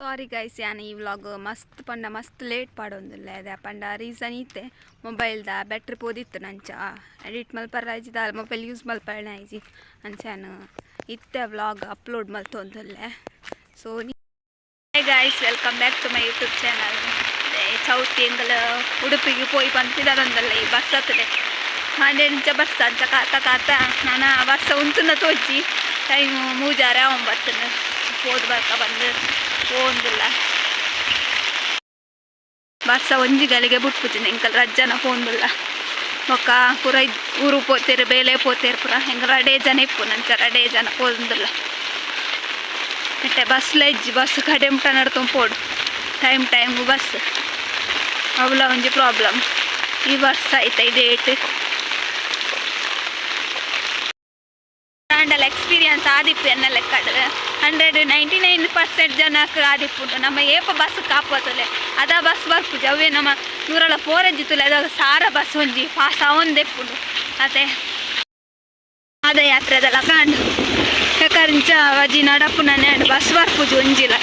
Sorry guys ಯಾನ್ ಈ vlog ಮಸ್ತ್ ಪಂಡ, ಮಸ್ತ್ ಲೇಟ್ ಪಾಡೊಂದುಲ್ಲೆ. ಅದೇ ಪಂಡ ರೀಸನ್ ಇತ್ತೆ. ಮೊಬೈಲ್ದ ಬ್ಯಾಟ್ರಿ ಪೋದಿತ್ತು ನಂಚ. ಎಡಿಟ್ ಮಲ್ಪರಾಯ್ಜಿದ ಮೊಬೈಲ್ ಯೂಸ್ ಮಲ್ಪರ್ಣ ಆಯ್ಜಿ ಅಂಚಾನ ಇತ್ತೆ vlog upload ಮಲ್ತೊಂದುಲ್ಲೆ. So guys welcome back to my YouTube channel Chauthi ಎಂಗಲ ಉಡುಪಿಗೆ ಪೋಯಿ ಪಂಪಿದಾರೊಂದಲ್ಲ ಈ ಬಸ್ ಹತ್ತದೆ ಹಾಂಡೆ ನಿಂಚ ಬಸ್ ಅಂಚ ಕಾತ ಕಾತ ನಾನು ಬಸ್ ಉಂತುನ ತೋಜಿ ಟೈಮು ಮೂಜಾರೆ ಒಂಬತ್ತು ಹೋದ್ ಬರ್ಕ ಬಂದು ಹೋಂದಿಲ್ಲ ಬಸ್ಸ ಒಂಜಿಗಳಿಗೆ ಬಿಟ್ಬಿಟ್ಟಿನಿ ಎಂಕಲ್ ರಜ್ಜನ ಹೋಂದಿಲ್ಲ. ಮೊಕ್ಕ ಪೂರ ಊರು ಪೋತೇರು, ಬೇಲೆ ಪೋತೇರು ಪೂರ, ಹೆಂಗ ರಡೇ ಜನ ಇಪ್ಪು ನಂಚ, ರಡೇ ಜನ ಹೋಂದಿಲ್ಲ ಮತ್ತೆ ಬಸ್ಲ ಇಜ್ಜಿ, ಬಸ್ ಕಡೆ ಮುಟ ನಡ್ಕೊಂಡು ಪೋಡು. ಟೈಮ್ ಟೈಮ್ಗು ಬಸ್. ಅವಳ ಒಂಜಿ ಪ್ರಾಬ್ಲಮ್. ಈ ವರ್ಷ ಆಯ್ತಾ ಡೇಟ್. ಆಂಡಲ ಎಕ್ಸ್ಪೀರಿಯನ್ಸ್ ಆದಿಪ್ಪು ಎನ್ನ ಲೆಕ್ಕ ಹಂಡ್ರೆಡ್ ನೈಂಟಿ ನೈನ್ ಪರ್ಸೆಂಟ್ ಜನಕ್ಕೆ ಆದಿಪ್ಪು ನಮ್ಮ ಏಪ ಬಸ್ ಕಾಪತ್ತಲೆ. ಅದ ಬಸ್ ಬರ್ಪು ಅವೇ ನಮ್ಮ ನೂರಲ ಎಜ್ಜಿತ್ತಲ್ಲ ಅದಾಗ ಸಾರ ಬಸ್ ಒಂಜಿ. ಪಾಸ್ ಅವೊಂದೆಪ್ಪುಂಡು ಅದೇ ಪಾದಯಾತ್ರೆದಲ್ಲ ಕಾಂಡು. ಯಾಕಂಚ ಅಜ್ಜಿ ನಡಪು ನಾನು ಬಸ್ ಬರ್ಪುಜಿ ಒಂಜಿಲ.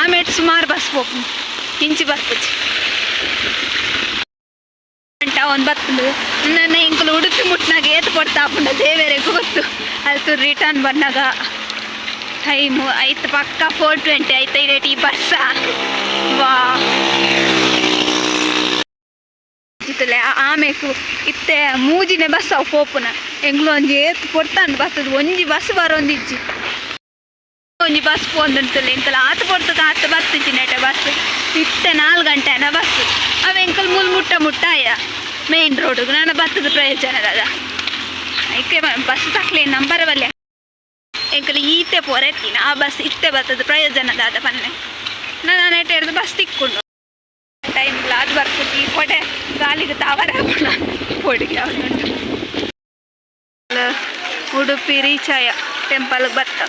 ಆಮೇಲೆ ಸುಮಾರು ಬಸ್ ಹೋಗ್ಬೋದು ಇಂಚಿ ಬರ್ಪುಜಿ. ಒಂದು ಬರ್ತದೆ ನನ್ನ ಇಂಕಲು ಉಡುಪಿ ಮುಟ್ಟಿನಾಗ ಏತು ಕೊಡ್ತಾ ಪುಂಡ ದೇವೇರೆಗೂ ಗೊತ್ತು. ಅದು ರಿಟರ್ನ್ ಬಂದಾಗ ಟೈಮು ಐತೆ ಪಕ್ಕ ಫೋರ್ ಟ್ವೆಂಟಿ ಐತೆ ರೇಟ್ ಈ ಬಸ್ಸ ವಾ. ಇತ್ತಲೆ ಆಮೇಕು ಇತ್ತೆ ಮೂಜಿನೆ ಬಸ್ ಅವು ಪೋಪುನ ಎಂಗ್ಲು ಒಂಜಿ ಏತ್ ಕೊಡ್ತಾಂಡು ಬರ್ತದ ಒಂಜಿ ಬಸ್ ಬರೋಂದಿಜ್ಜಿ ಒಂಜಿ ಬಸ್ ಪೋಂದುಂಟಲ್ಲ ಎಂಕಲ್ ಆತ ಪೊಡ್ತದ ಆತ ಬರ್ತಿಜ್ಜಿ ನೆಟ ಬಸ್ ಇತ್ತೆ ನಾಲ್ಕು ಗಂಟೆನ ಬಸ್ ಅವ ಎಂಕಲ್ ಮುಲ್ ಮುಟ್ಟ ಮುಟ್ಟಾಯ. ಮೇನ್ ರೋಡ್ ನಾನು ಬತ್ತದ ಪ್ರಯೋಜನದ ಐಕೆ ಬಸ್ ತಕ್ಲೆ ನಂಬರ್ ಬಲ್ಲೆ ಎಂಕಲ್ ಈತೆ ಪೊರೆತ್ತಿನ ಆ ಬಸ್ ಇತ್ತೆ ಬತ್ತದ ಪ್ರಯೋಜನದ ಅದ ಪನ್ನೆ ನಾನು ನೆಟ್ ಹಿಡ್ದು ಬಸ್ ತಿಕ್ಕೊಂಡು ಟೈಮ್ ಅದು ಬರ್ತಿದ್ದಿ ಕೊಡೆ ಗಾಲಿಗೆ ತಾವರ ಕೊಡಿಗೆ ಅವನುಂಟು ಉಡುಪಿ ರೀಚಾಯ ಟೆಂಪಲ್ಗೆ ಬತ್ತ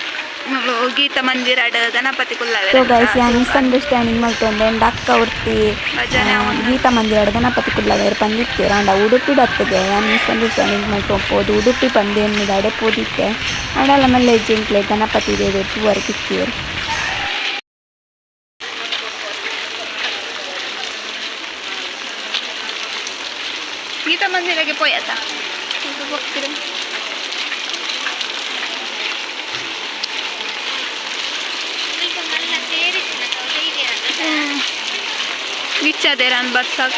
Geetha Mandira Ganapati so guys yeah misunderstanding ಮಲ್ತೊಂದೆ and ಅಕ್ಕ ಉರ್ತಿ. ಗೀತ ಮಂದಿರ ಗಣಪತಿ ಕುಲ್ಲವೇರ್ ಪಂದಿತ್ತೆ ಅಂಡ ಉಡುಪಿ ಡತ್ತಿಗೆ ಯಾನ್ ಮಿಸ್ಅಂಡರ್ಸ್ಟ್ಯಾಂಡಿಂಗ್ ಮಲ್ತೊಂಪೋದು ಉಡುಪಿ ಪಂದಿ ಎನ್ನುದು ಅಡೆ ಪೋದಿತ್ತೆ ಅಂಡಲ ಮಲ್ಲ ಜಿಂಕ್ಲೆ ಗಣಪತಿ ದೇವೆ ಕಿತ್ತೇರು ಗೀತ ಮಂದಿರಕ್ಕೆ ಪೋಯತ ಹೋಗ್ತಿರು ಗಿಚ್ಚದೆ ನಾನು ಬರ್ಸಾಗ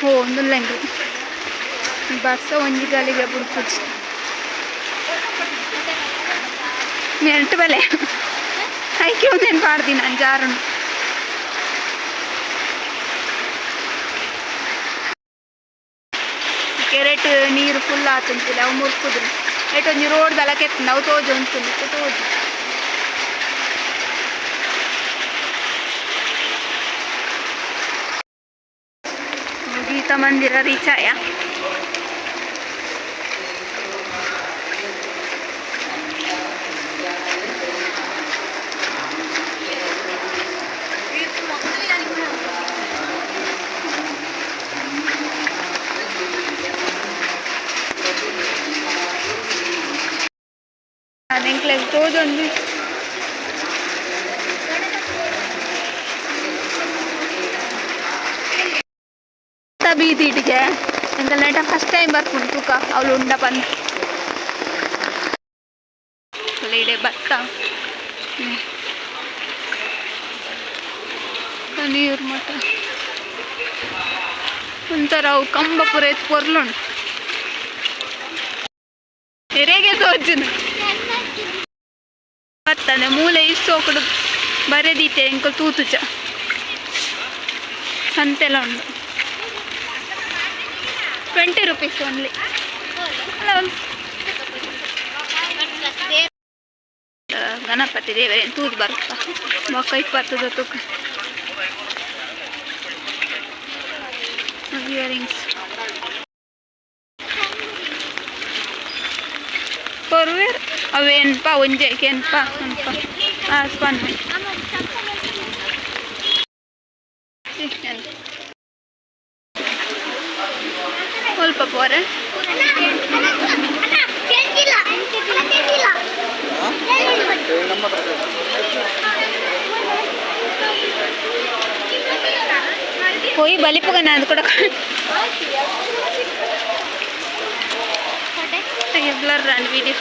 ಓ ಒಂದು ಲೆಂಗ್ರಿ ಬಸ್ಸ ಒಂಜಿ ಗಾಲಿಗೆ ಬುಡ್ಪುಜಿ ನೆಂಟು ಬೆಲೆ ಐಕೆ ಒಂದೇನು ಪಾಡ್ದಿ ನಾನು ಜಾರನು ಕೆರೆಟ್ ನೀರು ಫುಲ್ ಆತಂತಿಲ್ಲ, ಅವು ಮುರ್ಕುದ್ರು. ಎಟ್ ಒಂಜಿ ರೋಡ್ ದಲ ಕೆತ್ತಂದು ಅವು ತೋಜು ಅಂತೀನಿ ತೋಜು. ಗೀತ ಮಂದಿರ ರೀಚ್ ಆಯ? ಅದೆಂಕ್ಲೆ ತೋಜೊಂದು ಬೀದಿ ಇಟ್ಟಿಗೆ? ಎಂಕಲ್ ನೆಟ ಫಸ್ಟ್ ಟೈಮ್ ಬರ್ಕೊಂಡು ತೂಕ ಅವಳು ಉಂಡ ಬಂದು. ಇಡೆ ಭತ್ತ. ಹ್ಮ್. ನೀರು ಮಟ್ಟ ಒಂಥರ ಅವು ಕಂಬ ಪೂರ ಎತ್ತು ಪೊರ್ಲುಂಡು ಎರೆಗೆ ತೋಜುನ ಬರ್ತದೆ ಮೂಲೆ ಇಷ್ಟು ಹೋಕಡು ಬರೆದೀತೆ ಎಂಕ ತೂತುಚ. ಅಂತೆಲ್ಲ ಉಂಡು ಟ್ವೆಂಟಿ ರುಪೀಸ್ ಓನ್ಲಿ ಗಣಪತಿ ದೇವರೇ ತೂತು ಬರುತ್ತಾ? ಮೊಕ್ಕ ಇಪ್ಪತ್ತದ ತೂಕ. ಇಯರಿಂಗ್ಸ್ ಪರ್ವೇರ್ ಅವೇನ್ಪ ಒಂಜೇಕೆನ್ಪ ಅನ್ಪ ಆಸ್ಪನ್ ಸ್ವಲ್ಪ ಪೋರೆ పోయి బలిపోగా అది కూడా బ్లర్ రండి వీడియో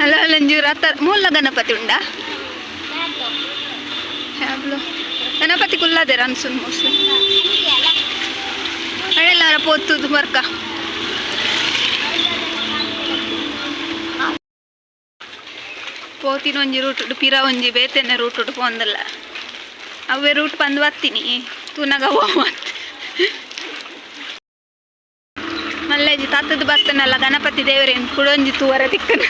Hello ಲಂಜೂರ ರತ ಥರ ಮೂಲ ಗಣಪತಿ ಉಂಡ ಹ್ಯಾಬ್ಲು. ಗಣಪತಿ ಕುಲ್ಲಾದೇರ ಅನ್ಸುನ್ ಮೋಸ್ಟ್ಲಿ? ಹಳೆಲ್ಲಾರ ಪೋತುದು ಬರ್ಕ ಪೋತಿನ ಒಂಜಿ ರೂಟ್ ಉಡು ಪಿರ ಒಂಜಿ, ಬೇತೆನೆ ರೂಟ್ ಉಡು ಪೋಂದಲ್ಲ. ಅವೇ ರೂಟ್ ಬಂದು ಬತ್ತೀನಿ ತೂನಗ ಹೋಗ್ಮತ್ತ ಮಲ್ಲೇಜಿ ತತ್ತದ ಬರ್ತಾನಲ್ಲ ಗಣಪತಿ ದೇವರೇನು ಕುಡೊಂಜಿ ತೂವರ ತಿಕ್ಕನ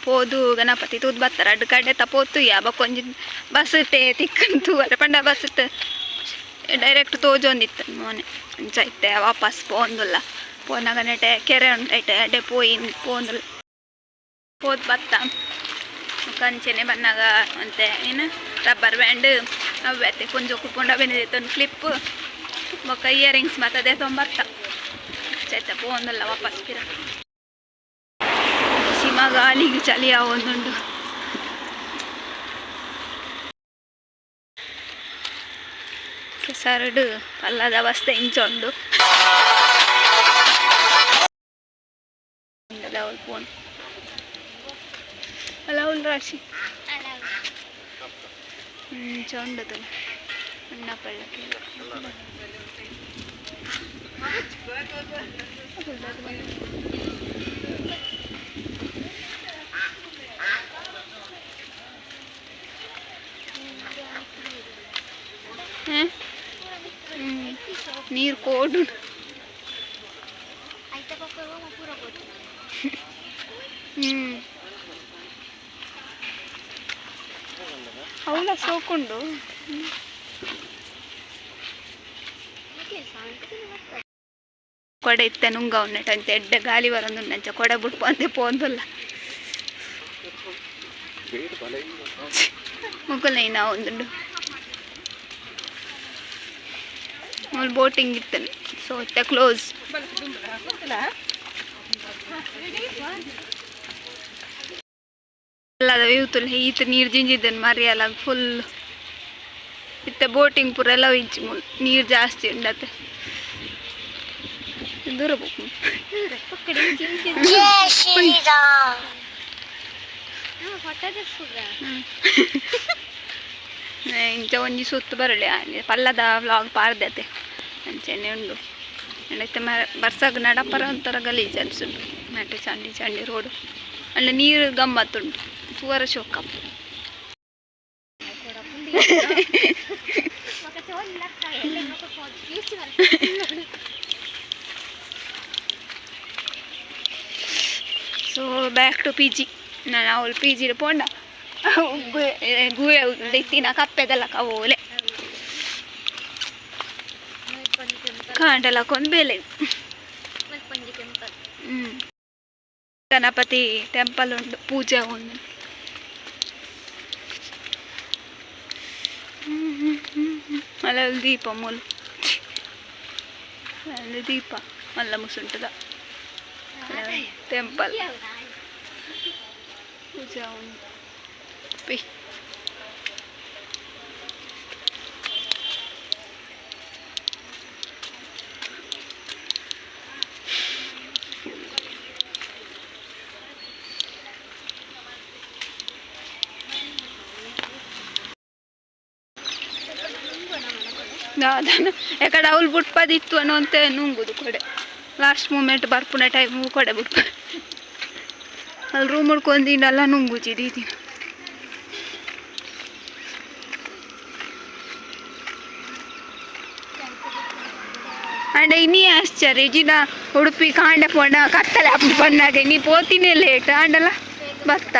ಸೆಂಕಲ ಪೋದು ಗಣಪತಿ ತೂದ್ ಬತ್ತಾರ ಅಡ್ ಕಡೆ ತಪೋತು ಯಾ ಬಕ್ಕೊಂಜಿ ಬಸ್ ಟೇ ತಿಕ್ಕಂತು ಅರೆ ಪಂಡ ಬಸ್ ಡೈರೆಕ್ಟ್ ತೋಜೊಂದಿತ್ತು ಮೋನೆ. ಅಂಚ ಇತ್ತೆ ವಾಪಸ್ ಪೋಂದುಲ್ಲ. ಪೋನಾಗ ನೆಟೆ ಕೆರೆ ಉಂಟೈತೆ ಅಡೆ ಪೋಯಿ, ಪೋಂದುಲ್ಲ. ಪೋದ್ ಬತ್ತ. ಕಂಚೆನೆ ಬನ್ನಾಗ ಅಂತೆ ಏನು, ರಬ್ಬರ್ ಬ್ಯಾಂಡ್, ಅವ್ಯತೆ, ಕೊಂಜು ಕುಪ್ಪುಂಡ ಬೆಂದಿತ್ತು, ಒಂದು ಕ್ಲಿಪ್. ಬೊಕ್ಕ ಇಯರಿಂಗ್ಸ್ ಮತ್ತು ಅದೇ ತೊಂಬತ್ತ. ಚೈತೆ ಪೋಂದುಲ್ಲ, ವಾಪಸ್ ಪಿರ. ಸಿಮ ಗಾಳಿಗೆ ಚಳಿ ಒಂದುಂಡು ಕೆಸರಡು ಅಲ್ಲದ ಅವಸ್ಥೆ ಇಂಚೊಂಡು ಫೋನ್ ಅಲ್ಲ ಉಲ್ ರಾಶಿ ಇಂಚೊಂಡದು ಅಣ್ಣ ಪಳ್ಳಕ್ಕೆ ನೀರು ಕೋಡು కోడు అవునా సోకుండు ಕೊಡ ಇತ್ತ ನುಂಗ ಉನ್ನಟ್ಟಂತೆ ಎಡ್ಡ ಗಾಲಿ ಬರಂದು ನಂಚ ಕೊಡ ಬಿಡ್ಪು ಅಂತೆ ಪೋಂದಲ್ಲ ಮುಗ್ಗಲ್ಲ ಇನ್ನ ಒಂದು ಬೋಟಿಂಗ್ ಇತ್ತನೆ ಸೊ ಇತ್ತೆ ಕ್ಲೋಸ್ ಅಲ್ಲದ ಇವ್ತುಲ್ ಈತ ನೀರು ಜಿಂಜಿದ್ದೇನೆ ಮರಿಯಲ್ಲ ಫುಲ್ ಇತ್ತ ಬೋಟಿಂಗ್ ಪೂರ ಎಲ್ಲ ಇಂಚಿ ನೀರು ಜಾಸ್ತಿ ಉಂಡತ್ತೆ ದೂರ ಇಂಚ ಒಂಜಿ ಸುತ್ತು ಬರಲಿ ಪಲ್ಲದ ವ್ಲಾಗ್ ಪಾರ್ದತೆ ಅಂಚೆನೆ ಉಂಡು. ನಡೈತೆ ಮ, ಬರ್ಸಾಗ ನಡಪರ ಒಂಥರ ಗಲೀಜು ಅನ್ಸುಂಡು ನಟೆ ಚಂಡಿ ಚಂಡಿ ರೋಡು. ಅಲ್ಲಿ ನೀರು ಗಮ್ಮತ್ತುಂಡು ಸುವರ ಶೋಕಪ್ಪ so back to P G ನಾನು ಅವಳು ಪಿ ಜಿಲಿ ಪೋಂಡ. ಗುಳೆ ಇತ್ತಿನ ಕಪ್ಪೆದಲ್ಲ ಕವೋಲೆ. ಕಾಂಡಲಕ್ಕೊಂದು ಬೆಲೆ ಹ್ಮ್. ಗಣಪತಿ ಟೆಂಪಲ್ ಉಂಡು ಪೂಜೆ ಉಂಡು ಮಲ್ಲ ದೀಪ ಮೂಲು ಅಲ್ಲಿ ದೀಪ ಮಲ್ಲ ಮುಸುಂಟದ ಟೆಂಪಲ್ ಪೂಜೆ ಉಂಡು ಅದನ್ನು ಯಾಕಡೆ ಅವಳು ಬಿಟ್ಪದಿತ್ತು ಅನ್ನೋ ಅಂತ ನುಂಗುದು ಕೊಡೆ. ಲಾಸ್ಟ್ ಮೂಮೆಂಟ್ ಬರ್ಪುನ ಟೈಮ್ ಕೊಡೆ ಬುಟ್ಪ ಅಲ್ಲಿ ರೂಮ್ ಹುಡ್ಕೊಂದಿನೆಲ್ಲ ನುಂಗುಜಿ ದೀದಿ. ಅಂಡ ಇನ್ನೀ ಆಶ್ಚರ್ಯ ಜಿನ ಉಡುಪಿ ಕಾಂಡ ಪೋಂಡ ಕತ್ತಲೆ ಅಪ್ಪ ಬಂದಾಗ ನೀ ಪೋತಿನೇ ಲೇಟ್ ಅಂಡಲ್ಲ ಬತ್ತ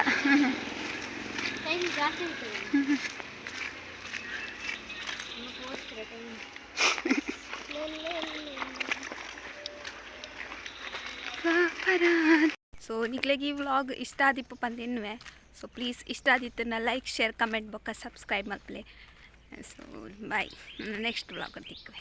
ಸೊ ನಿಕ್ಲೆಗೆ ಈ ವ್ಲಾಗ್ ಇಷ್ಟ ಆದಿಪ್ಪ ಪಂದಿನ್ವೆ ಸೊ ಪ್ಲೀಸ್ ಇಷ್ಟ ಆದಿತ್ತನ್ನ ಲೈಕ್ ಶೇರ್ ಕಮೆಂಟ್ ಬೊಕ್ಕ ಸಬ್ಸ್ಕ್ರೈಬ್ ಮಾಡ್ಲೆ ಸೊ ಬಾಯ್ ನೆಕ್ಸ್ಟ್ ವ್ಲಾಗ್ ತಿಕ್ಕವೆ